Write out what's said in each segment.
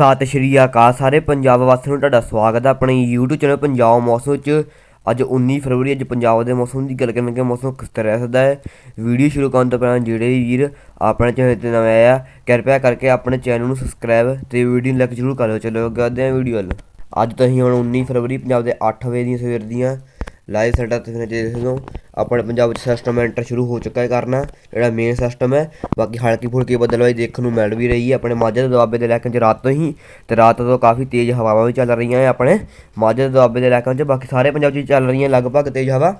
ਸਤਿ ਸ਼੍ਰੀ ਅਕਾਲ ਸਾਰੇ ਪੰਜਾਬ ਵਾਸੀਆਂ ਨੂੰ ਤੁਹਾਡਾ ਸਵਾਗਤ ਹੈ ਆਪਣੇ YouTube ਚੈਨਲ ਪੰਜਾਬ ਮੌਸਮ ਵਿੱਚ। ਅੱਜ 19 ਫਰਵਰੀ, ਅੱਜ ਪੰਜਾਬ ਦੇ ਮੌਸਮ ਦੀ ਗੱਲ ਕਰਾਂਗੇ ਮੌਸਮ ਕਿਸ ਤਰ੍ਹਾਂ ਰਹਿ ਸਕਦਾ ਹੈ? ਵੀਡੀਓ ਸ਼ੁਰੂ ਕਰਨ ਤੋਂ ਪਹਿਲਾਂ ਜਿਹੜੇ ਵੀਰ ਆਪਣੇ ਚੈਨਲ ਤੇ ਨਵੇਂ ਆਇਆ ਕਿਰਪਾ ਕਰਕੇ ਆਪਣੇ ਚੈਨਲ ਨੂੰ ਸਬਸਕ੍ਰਾਈਬ ਤੇ ਵੀਡੀਓ ਨੂੰ ਲਾਈਕ ਜ਼ਰੂਰ ਕਰ ਲਿਓ ਚਲੋ ਕਰਦੇ ਹਾਂ ਵੀਡੀਓ ਵੱਲ। ਅੱਜ ਤੋਂ ਅਸੀਂ ਹੁਣ 19 ਫਰਵਰੀ, ਪੰਜਾਬ ਦੇ 8 ਵਜੇ ਦੀਆਂ ਸਵੇਰ ਦੀਆਂ ਲਾਈਵ ਸੈਟਾ ਤੁਸੀਂ ਦੇਖ ਸਕਦੇ ਹੋ। ਆਪਣੇ ਪੰਜਾਬ ਵਿੱਚ ਸਿਸਟਮ ਐਂਟਰ ਸ਼ੁਰੂ ਹੋ ਚੁੱਕਾ ਹੈ ਕਰਨਾ, ਜਿਹੜਾ ਮੇਨ ਸਿਸਟਮ ਹੈ। ਬਾਕੀ ਹਲਕੀ ਫੁਲਕੀ ਬਦਲਵਾਈ ਦੇਖਣ ਨੂੰ ਮਿਲ ਵੀ ਰਹੀ ਹੈ। ਆਪਣੇ ਮਾਝੇ ਦੇ ਦੁਆਬੇ ਦੇ ਇਲਾਕਿਆਂ 'ਚ ਰਾਤ ਤੋਂ ਹੀ ਤੇ ਰਾਤ ਤੋਂ ਕਾਫੀ ਤੇਜ਼ ਹਵਾਵਾਂ ਵੀ ਚੱਲ ਰਹੀਆਂ ਹੈ ਆਪਣੇ ਮਾਝੇ ਦੇ ਦੁਆਬੇ ਦੇ ਇਲਾਕਿਆਂ 'ਚ। ਬਾਕੀ ਸਾਰੇ ਪੰਜਾਬ 'ਚ ਚੱਲ ਰਹੀਆਂ ਲਗਭਗ ਤੇਜ਼ ਹਵਾ।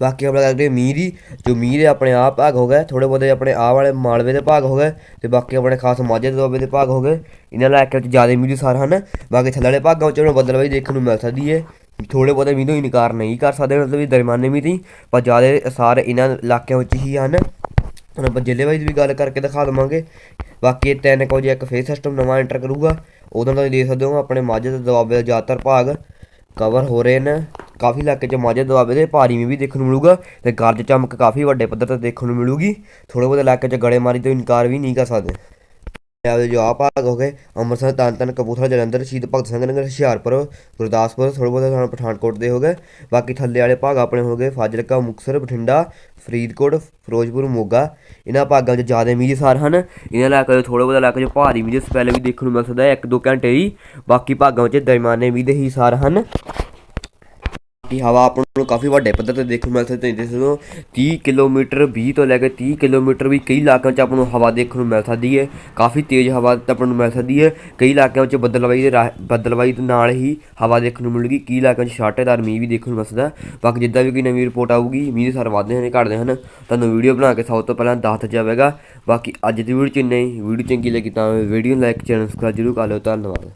ਬਾਕੀ ਆਪਣਾ ਕਰਦੇ ਮੀਂਹ ਦੀ, ਜੋ ਮੀਂਹ ਦੇ ਆਪਣੇ ਆਪ ਭਾਗ ਹੋ ਗਏ ਥੋੜੇ ਬਹੁਤੇ ਆਪਣੇ ਆਹ ਵਾਲੇ ਮਾਲਵੇ ਦੇ ਭਾਗ ਹੋ ਗਏ ਤੇ ਬਾਕੀ ਆਪਣੇ ਖਾਸ ਮਾਝੇ ਦੇ ਦੁਆਬੇ ਦੇ ਭਾਗ ਹੋ ਗਏ। ਇਹਨਾਂ ਇਲਾਕਿਆਂ 'ਚ ਜ਼ਿਆਦਾ ਮੀਂਹ ਦੀ ਸਾਰ ਹਨ। ਬਾਕੀ ਥੱਲੇ ਵਾਲੇ ਭਾਗਾਂ ਵਿੱਚ ਹੁਣ ਬੱਦਲਵਾਈ ਦੇਖਣ ਨੂੰ ਮਿਲ ਸਕਦੀ ਹੈ। ਥੋੜੇ ਬਹੁਤੇ ਮੀਂਹ ਤੋਂ ਇਨਕਾਰ ਨਹੀਂ ਕਰ ਸਕਦੇ, ਮਤਲਬ ਵੀ ਦਰਮਿਆਨੇ ਵੀ ਦੀ ਪਰ ਜ਼ਿਆਦਾ ਸਾਰੇ ਇਹਨਾਂ ਇਲਾਕਿਆਂ ਵਿੱਚ ਹੀ ਹਨ। ਹੁਣ ਆਪਾਂ ਜ਼ਿਲ੍ਹੇ ਵਾਈਜ਼ ਵੀ ਗੱਲ ਕਰਕੇ ਦਿਖਾ ਦਵਾਂਗੇ। ਬਾਕੀ ਇਹ ਤਿੰਨ ਕੁ ਵਜੇ ਇੱਕ ਫੇਸ ਸਿਸਟਮ ਨਵਾਂ ਐਂਟਰ ਕਰੂਗਾ। ਉਦੋਂ ਤੁਸੀਂ ਦੇਖ ਸਕਦੇ ਹੋ ਆਪਣੇ ਮਾਝੇ ਦੇ ਦੁਆਬੇ ਦਾ ਜ਼ਿਆਦਾਤਰ ਭਾਗ ਕਵਰ ਹੋ ਰਹੇ ਨੇ। ਕਾਫੀ ਇਲਾਕੇ 'ਚ ਮਾਝੇ ਦੁਆਬੇ ਦੇ ਭਾਰੀ ਮੀਂਹ ਵੀ ਦੇਖਣ ਨੂੰ ਮਿਲੂਗਾ ਤੇ ਗਰਜ ਚਮਕ ਕਾਫੀ ਵੱਡੇ ਪੱਧਰ ਤੇ ਦੇਖਣ ਨੂੰ ਮਿਲੂਗੀ। ਥੋੜੇ ਬਹੁਤੇ ਇਲਾਕੇ 'ਚ ਗੜੇਮਾਰੀ ਤੋਂ ਇਨਕਾਰ ਵੀ ਨਹੀਂ ਕਰ ਸਕਦੇ। ਪੰਜਾਬ ਦੇ ਜੋ ਆਹ ਭਾਗ ਹੋ ਗਏ। ਅੰਮ੍ਰਿਤਸਰ ਤਰਨਤਾਰਨ ਕਪੂਰਥਲਾ, ਜਲੰਧਰ, ਸ਼ਹੀਦ ਭਗਤ ਸਿੰਘ ਨਗਰ, ਹੁਸ਼ਿਆਰਪੁਰ, ਗੁਰਦਾਸਪੁਰ ਥੋੜ੍ਹੇ ਬਹੁਤ ਸਾਨੂੰ ਪਠਾਨਕੋਟ ਦੇ ਹੋ ਗਏ। ਬਾਕੀ ਥੱਲੇ ਵਾਲੇ ਭਾਗ ਆਪਣੇ ਹੋ ਗਏ। ਫਾਜ਼ਿਲਕਾ, ਮੁਕਤਸਰ, ਬਠਿੰਡਾ, ਫਰੀਦਕੋਟ, ਫਿਰੋਜ਼ਪੁਰ, ਮੋਗਾ। ਇਹਨਾਂ ਭਾਗਾਂ 'ਚ ਜ਼ਿਆਦਾ ਮੀਂਹ ਸਾਰ ਹਨ। ਇਹਨਾਂ ਇਲਾਕੇ 'ਚ ਥੋੜ੍ਹੇ ਬਹੁਤ ਇਲਾਕੇ 'ਚ ਭਾਰੀ ਮੀਂਹ ਦੇ ਸਪੈਲ ਵੀ ਦੇਖਣ ਨੂੰ ਮਿਲ ਸਕਦਾ ਹੈ। ਇੱਕ ਦੋ ਘੰਟੇ ਹੀ ਬਾਕੀ ਭਾਗਾਂ 'ਚ ਦਰਮਿਆਨੇ ਮੀਂਹ ਦੇ ਹੀ ਸਾਰ ਹਨ। ਕਿ ਹਵਾ ਆਪਾਂ ਨੂੰ ਕਾਫੀ ਵੱਡੇ ਪੱਧਰ ਤੇ ਦੇਖਣ ਨੂੰ ਮਿਲ ਸਕਦੀ ਹੈ। ਜਿਸ ਨੂੰ 30 ਕਿਲੋਮੀਟਰ 20 ਤੋਂ ਲੈ ਕੇ 30 ਕਿਲੋਮੀਟਰ ਵੀ ਕਈ ਇਲਾਕਿਆਂ 'ਚ ਆਪਾਂ ਨੂੰ ਹਵਾ ਦੇਖਣ ਨੂੰ ਮਿਲ ਸਕਦੀ ਹੈ। ਕਾਫੀ ਤੇਜ਼ ਹਵਾ ਆਪਾਂ ਨੂੰ ਮਿਲ ਸਕਦੀ ਹੈ। ਕਈ ਇਲਾਕਿਆਂ 'ਚ ਬੱਦਲਵਾਈ ਦੇ ਰਾਹ- ਬੱਦਲਵਾਈ ਦੇ ਨਾਲ ਹੀ ਹਵਾ ਦੇਖਣ ਨੂੰ ਮਿਲੂਗੀ। ਕਈ ਇਲਾਕਿਆਂ 'ਚ ਛਾਟੇਦਾਰ ਮੀਂਹ ਵੀ ਦੇਖਣ ਨੂੰ ਮਿਲ ਸਕਦਾ ਬਾਕੀ ਜਿੱਦਾਂ ਵੀ ਕੋਈ ਨਵੀਂ ਰਿਪੋਰਟ ਆਊਗੀ, ਮੀਂਹ ਦੇ ਸਾਰ ਵੱਧਦੇ ਹਨ ਘਟਦੇ ਹਨ। ਤੁਹਾਨੂੰ ਵੀਡੀਓ ਬਣਾ ਕੇ ਸਭ ਤੋਂ ਪਹਿਲਾਂ ਦੱਸ ਜਾਵੇਗਾ। ਬਾਕੀ ਅੱਜ ਦੀ ਵੀਡੀਓ 'ਚ ਇੰਨਾ ਹੀ। ਵੀਡੀਓ ਚੰਗੀ ਲੱਗੀ ਤਾਂ ਵੀਡੀਓ ਨੂੰ ਲਾਈਕ ਚੈਨਲ ਸਬਸਕ੍ਰਾਈਬ ਜ਼ਰੂਰ ਕਰ ਲਿਓ। ਧੰਨਵਾਦ।